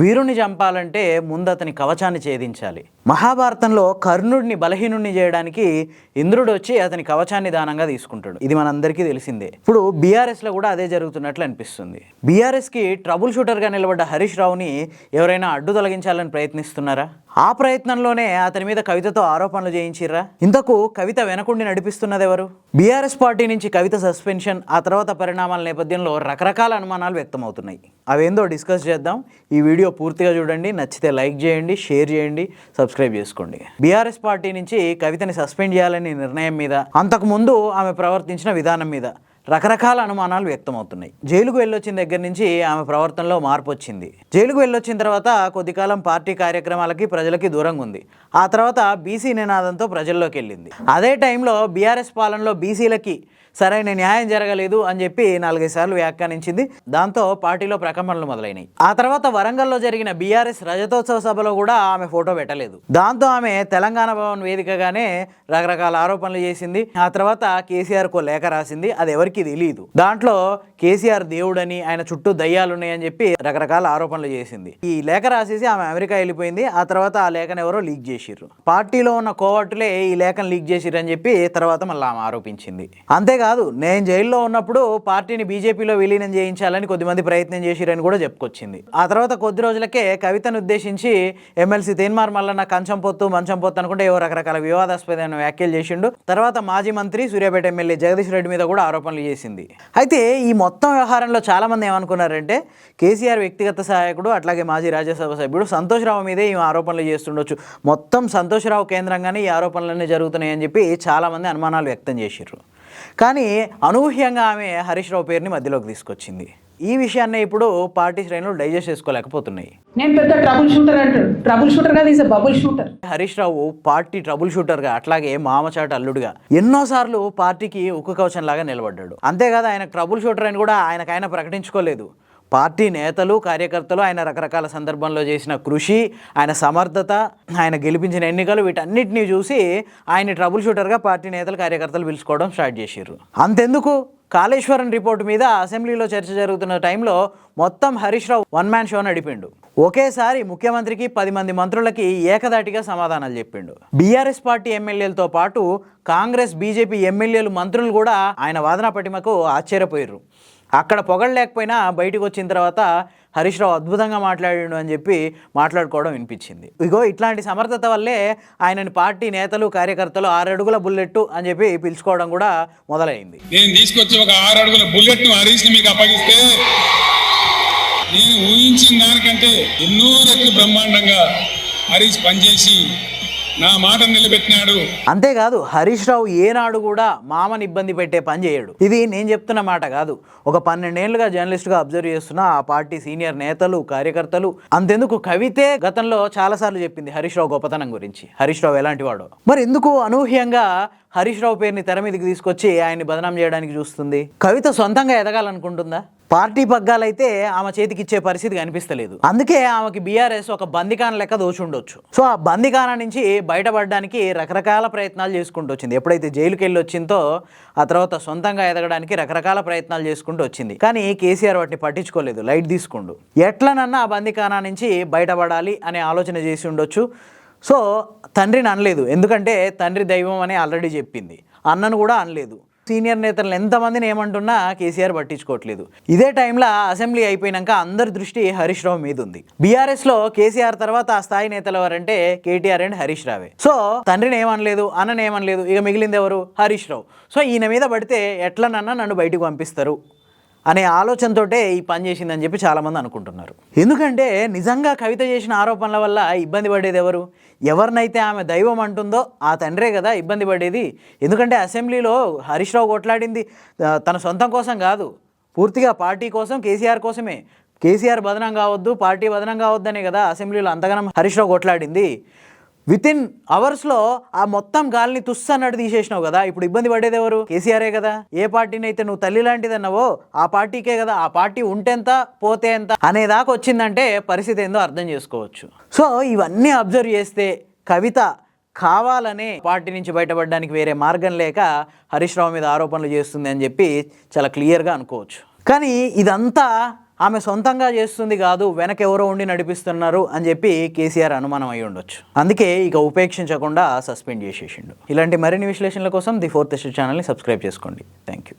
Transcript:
వీరుని చంపాలంటే ముందు అతని కవచాన్ని ఛేదించాలి. మహాభారతంలో కర్ణుడిని బలహీనుడిని చేయడానికి ఇంద్రుడు వచ్చి అతని కవచాన్ని దానంగా తీసుకుంటాడు. ఇది మనందరికీ తెలిసిందే. ఇప్పుడు బీఆర్ఎస్లో కూడా అదే జరుగుతున్నట్లు అనిపిస్తుంది. బీఆర్ఎస్కి ట్రబుల్ షూటర్గా నిలబడ్డ హరీష్ రావుని ఎవరైనా అడ్డు తొలగించాలని ప్రయత్నిస్తున్నారా? ఆ ప్రయత్నంలోనే అతని మీద కవితతో ఆరోపణలు చేయించిర్రా? ఇంతకు కవిత వెనకుండి నడిపిస్తున్నది ఎవరు బీఆర్ఎస్ పార్టీ నుంచి కవిత సస్పెన్షన్ ఆ తర్వాత పరిణామాల నేపథ్యంలో రకరకాల అనుమానాలు వ్యక్తమవుతున్నాయి. అవేందో డిస్కస్ చేద్దాం. ఈ వీడియో పూర్తిగా చూడండి. నచ్చితే లైక్ చేయండి షేర్ చేయండి సబ్స్క్రైబ్ చేసుకోండి. బీఆర్ఎస్ పార్టీ నుంచి కవితని సస్పెండ్ చేయాలనే నిర్ణయం మీద అంతకుముందు ఆమె ప్రవర్తించిన విధానం మీద రకరకాల అనుమానాలు వ్యక్తమవుతున్నాయి. జైలుకు వెళ్ళొచ్చిన దగ్గర నుంచి ఆమె ప్రవర్తనలో మార్పు వచ్చింది. జైలుకు వెళ్ళొచ్చిన తర్వాత కొద్ది కాలం పార్టీ కార్యక్రమాలకి ప్రజలకి దూరంగా ఉంది. ఆ తర్వాత బీసీ నినాదంతో ప్రజల్లోకి వెళ్ళింది. అదే టైంలో బీఆర్ఎస్ పాలనలో బీసీలకి సరైన న్యాయం జరగలేదు అని చెప్పి నాలుగైదు సార్లు వ్యాఖ్యానించింది. దాంతో పార్టీలో ప్రకంపనలు మొదలైనాయి. ఆ తర్వాత వరంగల్లో జరిగిన బీఆర్ఎస్ రజతోత్సవ సభలో కూడా ఆమె ఫోటో పెట్టలేదు. దాంతో ఆమె తెలంగాణ భవన్ వేదికగానే రకరకాల ఆరోపణలు చేసింది. ఆ తర్వాత కేసీఆర్ కో లేఖ రాసింది. అది ఎవరికి తెలియదు దాంట్లో కేసీఆర్ దేవుడని ఆయన చుట్టూ దయ్యాలు ఉన్నాయని చెప్పి రకరకాల ఆరోపణలు చేసింది. ఈ లేఖ రాసేసి ఆమె అమెరికా వెళ్ళిపోయింది. ఆ తర్వాత ఆ లేఖను ఎవరో లీక్ చేసిర్రు. పార్టీలో ఉన్న కోవట్టులే ఈ లేఖను లీక్ చేసిర్రు అని చెప్పి తర్వాత మళ్ళీ ఆమె ఆరోపించింది. అంతేకాదు నేను జైల్లో ఉన్నప్పుడు పార్టీని బీజేపీలో విలీనం చేయించాలని కొద్దిమంది ప్రయత్నం చేసిరని కూడా చెప్పుకొచ్చింది. ఆ తర్వాత కొద్ది రోజులకే కవితను ఉద్దేశించి ఎమ్మెల్సీ తేన్మార్ మల్లన్న కంచం పొత్తు మంచం పొత్తు అనుకుంటే ఏవో రకరకాల వివాదాస్పదమైన వ్యాఖ్యలు చేసిండు. తర్వాత మాజీ మంత్రి సూర్యాపేట ఎమ్మెల్యే జగదీష్ రెడ్డి మీద కూడా ఆరోపణలు చేసింది. అయితే ఈ మొత్తం వ్యవహారంలో చాలామంది ఏమనుకున్నారంటే కేసీఆర్ వ్యక్తిగత సహాయకుడు అట్లాగే మాజీ రాజ్యసభ సభ్యుడు సంతోష్ రావు మీదే ఈ ఆరోపణలు చేస్తుండొచ్చు. మొత్తం సంతోష్ రావు కేంద్రంగానే ఈ ఆరోపణలన్నీ జరుగుతున్నాయని చెప్పి చాలామంది అనుమానాలు వ్యక్తం చేశారు కానీ అనూహ్యంగా ఆమె హరీష్ రావు పేరుని మధ్యలోకి తీసుకొచ్చింది. ఈ విషయాన్ని ఇప్పుడు పార్టీ శ్రేణులు డైజెస్ట్ చేసుకోలేకపోతున్నాయి. నేను పెద్ద ట్రబుల్ షూటర్ అంటాడు ట్రబుల్ షూటర్ కాదు is bubble shooter. Harish Rao party trouble షూటర్గా అట్లాగే మామచాట అల్లుడుగా ఎన్నోసార్లు పార్టీకి ఉక్కు కవచం లాగా నిలబడ్డాడు. అంతేకాదు ఆయన ట్రబుల్ షూటర్ అని కూడా ఆయనకు ఆయన ప్రకటించుకోలేదు. పార్టీ నేతలు కార్యకర్తలు ఆయన రకరకాల సందర్భంలో చేసిన కృషి ఆయన సమర్థత ఆయన గెలిపించిన ఎన్నికలు వీటన్నిటిని చూసి ఆయన ట్రబుల్ షూటర్గా పార్టీ నేతలు కార్యకర్తలు పిలుచుకోవడం స్టార్ట్ చేశారు అంతెందుకు? కాళేశ్వరం రిపోర్ట్ మీద అసెంబ్లీలో చర్చ జరుగుతున్న టైంలో మొత్తం Harish Rao one man show నడిపిండు ఒకేసారి ముఖ్యమంత్రికి పది మంది మంత్రులకి ఏకదాటిగా సమాధానాలు చెప్పిండు. బీఆర్ఎస్ పార్టీ ఎమ్మెల్యేలతో పాటు కాంగ్రెస్ బీజేపీ ఎమ్మెల్యేలు మంత్రులు కూడా ఆయన వాదన పటిమకు ఆశ్చర్యపోయారు అక్కడ పొగడలేకపోయినా బయటకు వచ్చిన తర్వాత హరీష్ రావు అద్భుతంగా మాట్లాడాడు అని చెప్పి మాట్లాడుకోవడం వినిపించింది. ఇగో ఇట్లాంటి సమర్థత వల్లే ఆయనని పార్టీ నేతలు కార్యకర్తలు ఆరడుగుల బుల్లెట్టు అని చెప్పి పిలుచుకోవడం కూడా మొదలైంది. నేను తీసుకొచ్చి ఒక ఆరు అడుగుల బుల్లెట్ హరీష్ మీకు అప్పగిస్తే నేను ఊహించిన దానికంటే ఎన్నో రెట్లు బ్రహ్మాండంగా హరీష్ పనిచేసి నా మాట నిలబెట్టినాడు. అంతేకాదు హరీష్ రావు ఏనాడు కూడా మామని ఇబ్బంది పెట్టే పని చేయడు. ఇది నేను చెప్తున్న మాట కాదు. ఒక పన్నెండేళ్ళుగా జర్నలిస్ట్గా అబ్జర్వ్ చేస్తున్న ఆ పార్టీ సీనియర్ నేతలు కార్యకర్తలు అంతెందుకు కవితే గతంలో చాలాసార్లు చెప్పింది హరీష్ రావు గొప్పతనం గురించి. హరీష్ రావు ఎలాంటి వాడు. మరి ఎందుకు అనూహ్యంగా హరీష్ రావు పేరుని తెర మీదకి తీసుకొచ్చి ఆయన్ని బదనాం చేయడానికి చూస్తుంది? కవిత సొంతంగా ఎదగాలనుకుంటుందా? పార్టీ పగ్గాలైతే ఆమె చేతికి ఇచ్చే పరిస్థితి కనిపిస్తలేదు. అందుకే ఆమెకి బీఆర్ఎస్ ఒక బందికాన లెక్క దోచుండొచ్చు. సో ఆ బందికాన నుంచి బయటపడడానికి రకరకాల ప్రయత్నాలు చేసుకుంటూ వచ్చింది. ఎప్పుడైతే జైలుకి వెళ్ళి వచ్చిందో ఆ తర్వాత సొంతంగా ఎదగడానికి రకరకాల ప్రయత్నాలు చేసుకుంటూ వచ్చింది. కానీ కేసీఆర్ వాటిని పట్టించుకోలేదు. లైట్ తీసుకుండు. ఎట్లనన్నా ఆ బందికాన నుంచి బయటపడాలి అనే ఆలోచన చేసి ఉండొచ్చు. సో తండ్రిని అనలేదు. ఎందుకంటే తండ్రి దైవం అని ఆల్రెడీ చెప్పింది. అన్నను కూడా అనలేదు. సీనియర్ నేతలను ఎంతమందిని ఏమంటున్నా కేసీఆర్ పట్టించుకోవట్లేదు. ఇదే టైంలో అసెంబ్లీ అయిపోయినాక అందరి దృష్టి హరీష్ రావు మీద ఉంది. బీఆర్ఎస్లో కేసీఆర్ తర్వాత ఆ స్థాయి నేతలు ఎవరంటే కేటీఆర్ అండ్ హరీష్ రావే. సో తండ్రిని ఏమనలేదు అన్నని ఏమనలేదు ఇక మిగిలింది ఎవరు? హరీష్ రావు. సో ఈయన మీద పడితే ఎట్లనన్నా నన్ను బయటకు పంపిస్తారు. అనే ఆలోచనతోటే ఈ పని చేసిందని చెప్పి చాలామంది అనుకుంటున్నారు. ఎందుకంటే నిజంగా కవిత చేసిన ఆరోపణల వల్ల ఇబ్బంది పడేది ఎవరు? ఎవరినైతే ఆమె దైవం అంటుందో ఆ తండ్రే కదా ఇబ్బంది పడేది. ఎందుకంటే అసెంబ్లీలో హరీష్ రావు కొట్లాడింది. తన సొంతం కోసం కాదు. పూర్తిగా పార్టీ కోసం కేసీఆర్ కోసమే. కేసీఆర్ బదనం కావద్దు పార్టీ బదనం కావద్దనే కదా అసెంబ్లీలో అంతగానం హరీష్ రావు కొట్లాడింది. విత్ ఇన్ అవర్స్లో ఆ మొత్తం గాలిని తుస్స అన్నట్టు తీసేసినావు కదా ఇప్పుడు ఇబ్బంది పడేది ఎవరు? కేసీఆరే కదా. ఏ పార్టీని అయితే నువ్వు తల్లి లాంటిది అన్నావో ఆ పార్టీకే కదా. ఆ పార్టీ ఉంటెంత పోతే ఎంత అనేదాకా వచ్చిందంటే పరిస్థితి ఏందో అర్థం చేసుకోవచ్చు. సో ఇవన్నీ అబ్జర్వ్ చేస్తే కవిత కావాలనే పార్టీ నుంచి బయటపడడానికి వేరే మార్గం లేక హరీష్ రావు మీద ఆరోపణలు చేస్తుంది అని చెప్పి చాలా క్లియర్గా అనుకోవచ్చు. కానీ ఇదంతా ఆమె సొంతంగా చేస్తుంది కాదు వెనక ఎవరో ఉండి నడిపిస్తున్నారు అని చెప్పి కేసీఆర్ అనుమానం అయి ఉండొచ్చు. అందుకే ఇక ఉపేక్షించకుండా సస్పెండ్ చేసేసిండు. ఇలాంటి మరిన్ని విశ్లేషణల కోసం ది ఫోర్త్ ఛానల్ని సబ్స్క్రైబ్ చేసుకోండి. Thank you